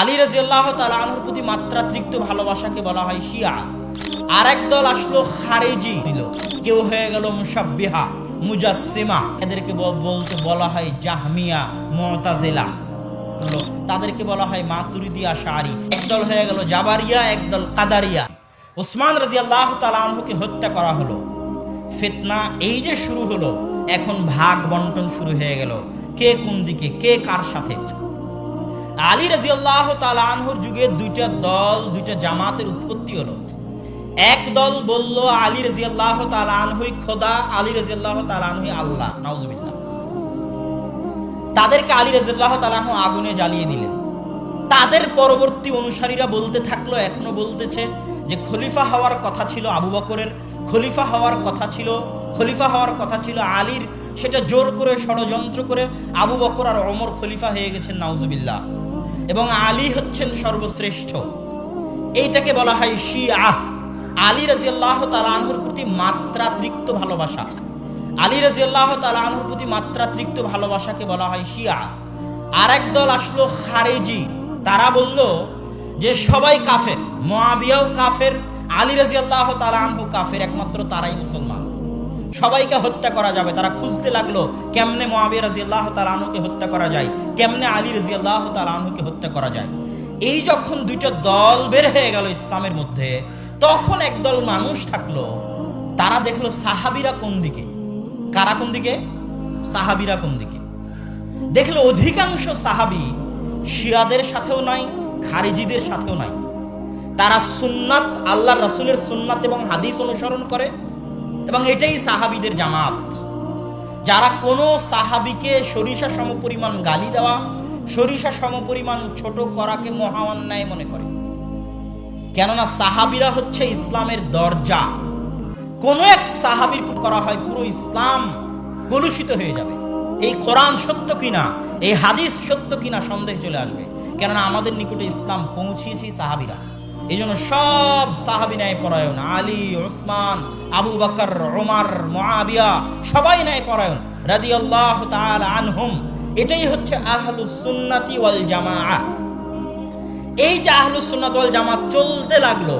আলী রাজি আল্লাহ তালাহুর প্রতি মাত্রাতিরিক্ত ভালোবাসাকে বলা হয় শিয়া। আর এক দল আসলো খারেজি। দিল, কেউ হয়ে গেল মুসাব্বিহা মুজাসিমা এদেরকে বলতে বলা হয় জাহমিয়া, মতাজেলা। তাদেরকে বলা হয় মাতুরিদি আশারি। একদল হয়ে গেল জাবারিয়া একদল কাদারিয়া। ওসমান রাজি আল্লাহ তালাহুকে হত্যা করা হলো। ফেতনা এই যে শুরু হলো, এখন ভাগ বন্টন শুরু হয়ে গেল। কে কোন দিকে, কে কার সাথে? আলী রাজি আল্লাহ আনহুর যুগে দুইটা দল, দুইটা জামাতের উৎপত্তি হলো। এক দল বলল, আলী রাজি আল্লাহ আনহুই খোদা, আলী রাজি আল্লাহ আনহুই আল্লাহ, নাউজুবিল্লাহ। তাদেরকে আলী রাজিল্লাহ তালাহ আগুনে জ্বালিয়ে দিলেন। তাদের পরবর্তী অনুসারীরা বলতে থাকল, এখনও বলতেছে যে খলিফা হওয়ার কথা ছিল আবু বকরের, খলিফা হওয়ার কথা ছিল, খলিফা হওয়ার কথা ছিল আলীর। সেটা জোর করে ষড়যন্ত্র করে আবু বকর আর অমর খলিফা হয়ে গেছেন, নাউজুবিল্লাহ। এবং আলী হচ্ছেন সর্বশ্রেষ্ঠ। এইটাকে বলা হয় শিয়া। আলী রাজিয়াল্লাহ তালাহুর প্রতি মাত্রাতিরিক্ত ভালোবাসা। আলী রাজিয়াল্লাহ তালাহুর প্রতি মাত্রাতিরিক্ত ভালোবাসাকে বলা হয় শিয়া। আর দল আসলো খারেজি। তারা বলল যে, সবাই কাফের। মহাবিয়াও কাফের, আলী রাজিয়াল্লাহ তালাহু কাফের, একমাত্র তারাই মুসলমান। সবাইকে হত্যা করা যাবে। তারা খুঁজতে লাগল, কেমনে মোয়াবিয়া রাজি আল্লাহ তালাহুকে হত্যা করা যায়? কেমনে আলী রাজি আল্লাহ তালাহুকে হত্যা করা যায়? এই যখন দুইটা দল বের হয়ে গেল ইসলামের মধ্যে, তখন একদল মানুষ থাকল। তারা দেখল সাহাবিরা কোন দিকে? কারা কোন দিকে? সাহাবিরা কোন দিকে? দেখল অধিকাংশ সাহাবি শিয়াদের সাথেও নাই, খারিজিদের সাথেও নাই। তারা সুন্নাত আল্লাহ রসুলের সুন্নাত এবং হাদিস অনুসরণ করে এবং এটাই সাহাবিদের জামাত। যারা কোনো সাহাবিকে সরিষা সমপরিমাণ গালি দেওয়া, সরিষা সমপরিমাণ ছোট করাকে মহা মনে করে। কেননা সাহাবিরা হচ্ছে ইসলামের দরজা। কোন এক সাহাবির করা হয়, পুরো ইসলাম কলুষিত হয়ে যাবে। এই কোরআন সত্য কিনা, এই হাদিস সত্য কিনা সন্দেহ চলে আসবে। কেননা আমাদের নিকটে ইসলাম পৌঁছিয়েছে সাহাবিরা। এই জন্য সব সাহাবি ন্যায় পরায়ণ, আলী ওসমান আবু বকর ওমার মহাবিয়া সবাই ন্যায় পরায়ণ। রাদি আল্লাহ আনহুম। এটাই হচ্ছে আহলুস সুন্নাতি ওয়াল জামাআ। এই যে আহলুস সুন্নাত ওয়াল জামাত চলতে লাগল,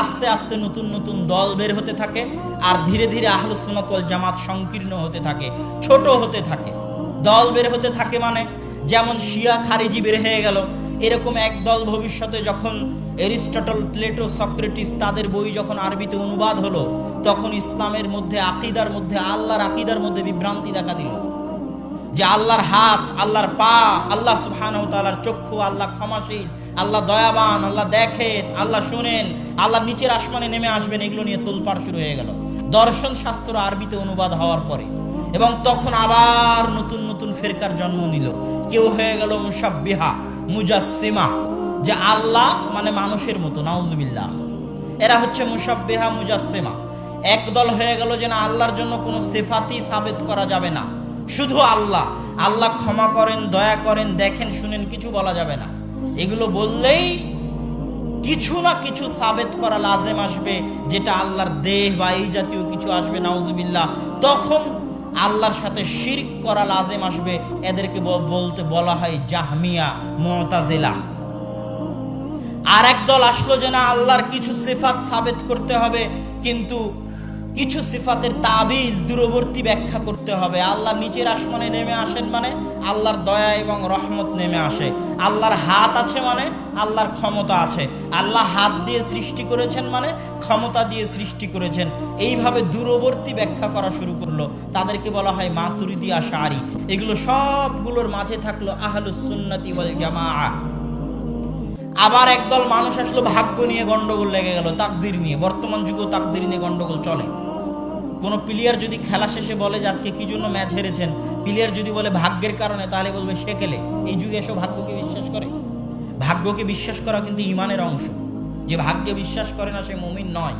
আস্তে আস্তে নতুন নতুন দল বের হতে থাকে আর ধীরে ধীরে আহলুস সুন্নাত ওয়াল জামাত সংকীর্ণ হতে থাকে, ছোট হতে থাকে। দল বের হতে থাকে মানে যেমন শিয়া খারিজি বের হয়ে গেল এরকম এক দল ভবিষ্যতে যখন এরিস্টটল, প্লেটো, সক্রেটিস তাদের বই যখন আরবিতে অনুবাদ হলো, তখন ইসলামের মধ্যে, আকিদার মধ্যে, আল্লাহর আকিদার মধ্যে বিভ্রান্তি দেখা দিল। যে আল্লাহর হাত, আল্লাহর পা, আল্লাহ সুবহানাহু তাআলার চক্ষু, আল্লাহ ক্ষমাশীল, আল্লাহ দয়াবান, আল্লাহ দেখেন, আল্লাহ শুনেন আল্লাহ নিচের আসমানে নেমে আসবেন, এগুলো নিয়ে তোলপাড় শুরু হয়ে গেল। দর্শন শাস্ত্র আরবিতে অনুবাদ হওয়ার পরে। এবং তখন আবার নতুন নতুন ফেরকার জন্ম নিল। কেউ হয়ে গেল মুসাব্বিহা মুজাসসিমা, যে আল্লাহ মানে মানুষের মতো, নাউজুবিল্লাহ। এরা হচ্ছে মুসাব্বিহা মুজাসসিমা। একদল হয়ে গেল যে না, আল্লাহর জন্য কোনো সেফাতি সাবেত করা যাবে না। শুধু আল্লাহ। আল্লাহ ক্ষমা করেন, দয়া করেন, দেখেন, শুনেন, কিছু বলা যাবে না। এগুলো বললেই কিছু না কিছু সাবেত করা লাজেম আসবে, যেটা আল্লাহর দেহ বা এই জাতীয় কিছু আসবে, নাউজুবিল্লাহ। তখন আল্লাহর সাথে শিরিক করা লাজেম আসবে। এদেরকে বলতে বলা হয় জাহমিয়া, মতাজিলা। আর এক দল আসলো যে না, আল্লাহর কিছু সেফাত সাবেত করতে হবে, কিন্তু কিছু সিফাতের তাবিল দূরবর্তী ব্যাখ্যা করতে হবে। আল্লাহ নিচের আসমানে নেমে আসেন মানে আল্লাহর দয়া এবং রহমত নেমে আসে। আল্লাহর হাত আছে মানে আল্লাহর ক্ষমতা আছে। আল্লাহ হাত দিয়ে সৃষ্টি করেছেন মানে ক্ষমতা দিয়ে সৃষ্টি করেছেন। এইভাবে দূরবর্তী ব্যাখ্যা করা শুরু করল। তাদেরকে বলা হয় মাতুরিদি আশারি এগুলো সবগুলোর মাঝে থাকল আহলুস সুন্নতি ওয়াল জামাআ। আবার একদল মানুষ আসলো, ভাগ্য নিয়ে গন্ডগোল লেগে গেল, তাকদির নিয়ে। বর্তমান যুগেও তাকদির নিয়ে গন্ডগোল চলে। কোনো প্লেয়ার যদি খেলা শেষে বলে যে আজকে কি জন্য ম্যাচ হেরেছেন প্লেয়ার যদি বলে ভাগ্যের কারণে, তাহলে বলবে সে খেলে। এই যুগে এসব ভাগ্যকে বিশ্বাস করে। ভাগ্যকে বিশ্বাস করা কিন্তু ইমানের অংশ। যে ভাগ্যে বিশ্বাস করে না, সে মমিন নয়।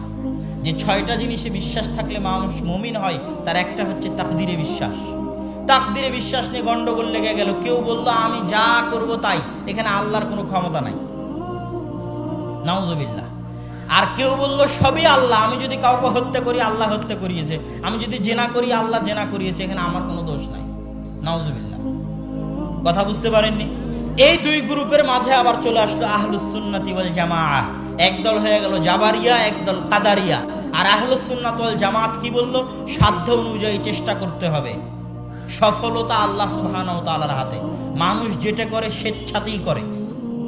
যে ছয়টা জিনিসে বিশ্বাস থাকলে মানুষ মমিন হয়, তার একটা হচ্ছে তাকদিরে বিশ্বাস। তাকদিরে বিশ্বাস নিয়ে গন্ডগোল লেগে গেল। কেউ বলল, আমি যা করব তাই। এখানে আল্লাহর কোনো ক্ষমতা নাই। নাউজুবিল্লাহ। আর কেউ বলল, সবই আল্লাহ, আমি যদি কাউকে হত্যা করি, আল্লাহ হত্যা করিয়েছে। আমি যদি জেনা করি, আল্লাহ জেনা করিয়েছে, এখানে আমার কোনো দোষ নাই। নাউজুবিল্লাহ। কথা বুঝতে পারেননি? এই দুই গ্রুপের মাঝে আবার চলে আসলো আহলুসুন্নাতি ওয়াল জামা একদল হয়ে গেল জাবারিয়া, একদল কাদারিয়া। আর আহলুসুন্নাত ওয়াল জামাত কি বলল? সাধ্য অনুযায়ী চেষ্টা করতে হবে। সফলতা আল্লাহ সুবহানাহু তাআলার হাতে। মানুষ যেটা করে, স্বেচ্ছাতেই করে।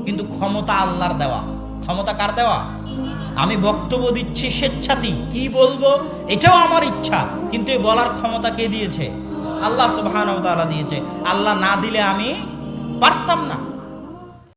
কিন্তু ক্ষমতা আল্লাহর দেওয়া। ক্ষমতা কার দেওয়া? আমি বক্তব্য দিচ্ছি স্বেচ্ছাতেই। কি বলব? এটাও আমার ইচ্ছা। কিন্তু এই বলার ক্ষমতা কে দিয়েছে? আল্লাহ সুবাহ দিয়েছে। আল্লাহ না দিলে আমি পারতাম না।